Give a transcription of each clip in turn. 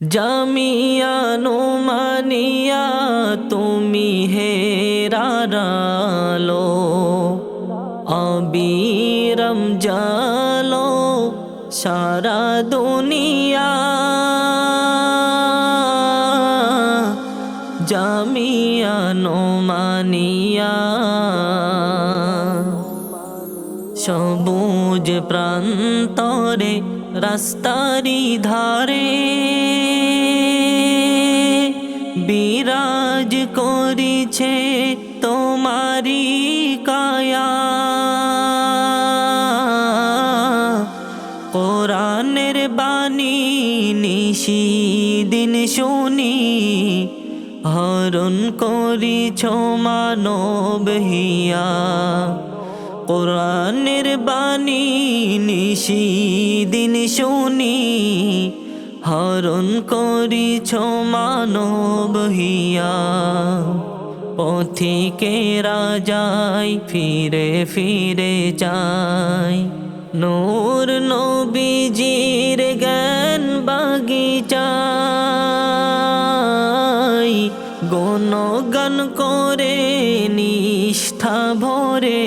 জামিয়া মানিয়া তুমি হেরারালো অবিরম জালো সারা দুনিয়া সবুজ প্রান্তরে, রাস্তারি ধারে। বিরাজ করিছে তোমারি কায়া। কোরআনের বাণী নিশি দিন শুনি, হরণ করিছ মানব হিয়া কোরআনের বাণী নিশি দিন শুনি, হরণ করিছ মানব হিয়া। পথিকে রাজাই ফিরে ফিরে যায় নূর নবীজির জ্ঞান বাগিচাই। গণগান করে নিষ্ঠা ভরে,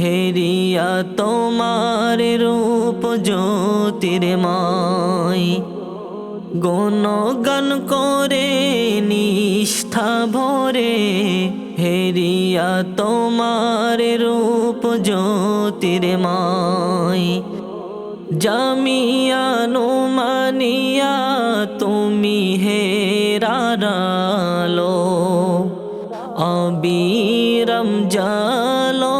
হেরিয়া তোমার রূপ জ্যোতির্ময় গণগান করে, নিষ্ঠা ভরে, হেরিয়া তোমার রূপ জ্যোতির্ময় জামিয়া নোমানিয়া, তুমি হেরারালো অবিরম জালো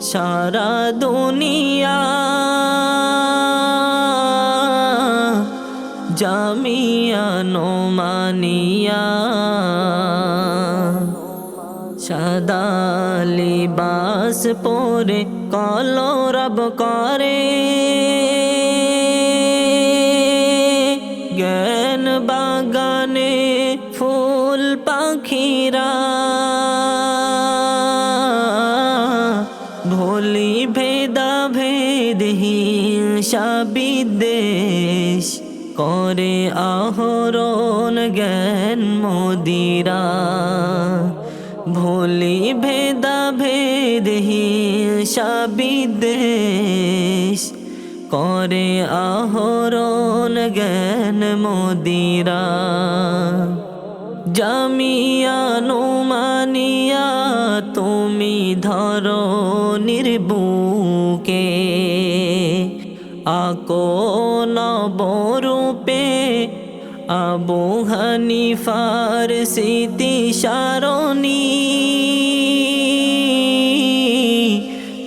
সারা দুনিয়া। জামিয়া নোমানিয়া। সাদা লিবাস পরে কলরব করে। হিংসা বিদ্বেষ করে আহরণ জ্ঞান মোদিরা। ভোলি ভেদা ভেদ বিদ্বেষ করে আহরণ জ্ঞান মোদিরা। জামিয়া নোমানিয়া, তুমি ধরো নির্বুকে। আকো নবরূপে আবু হানিফার স্মৃতি সারণী।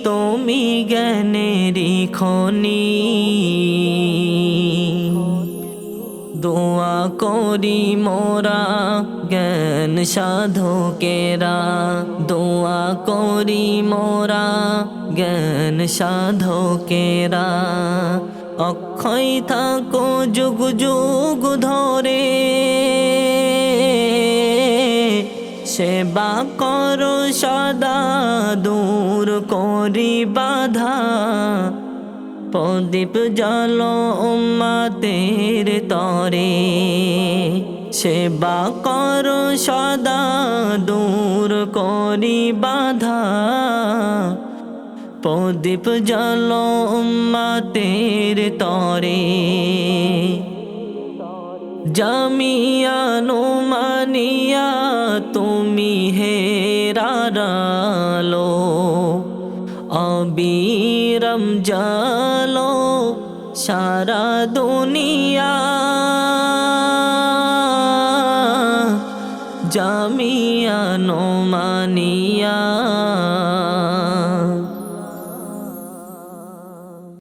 তুমি জ্ঞানেরি খনি। দোয়া করি মোরা, জ্ঞান সাধকেরা। দোয়া করি মোরা, জ্ঞান সাধকেরা। অক্ষয় থাকো যুগ যুগ ধরে। সেবা করো সদা, দূর করি বাধা। প্রদীপ জল উম্মাতের তরে। সেবা কর সদা, দূর করি বাধা। প্রদীপ জল উম্মাতের তরে। জামিয়া নোমানিয়া, তুমি হেরারালো অবিরম জালো সারা দুনিয়া জামিয়া নোমানিয়া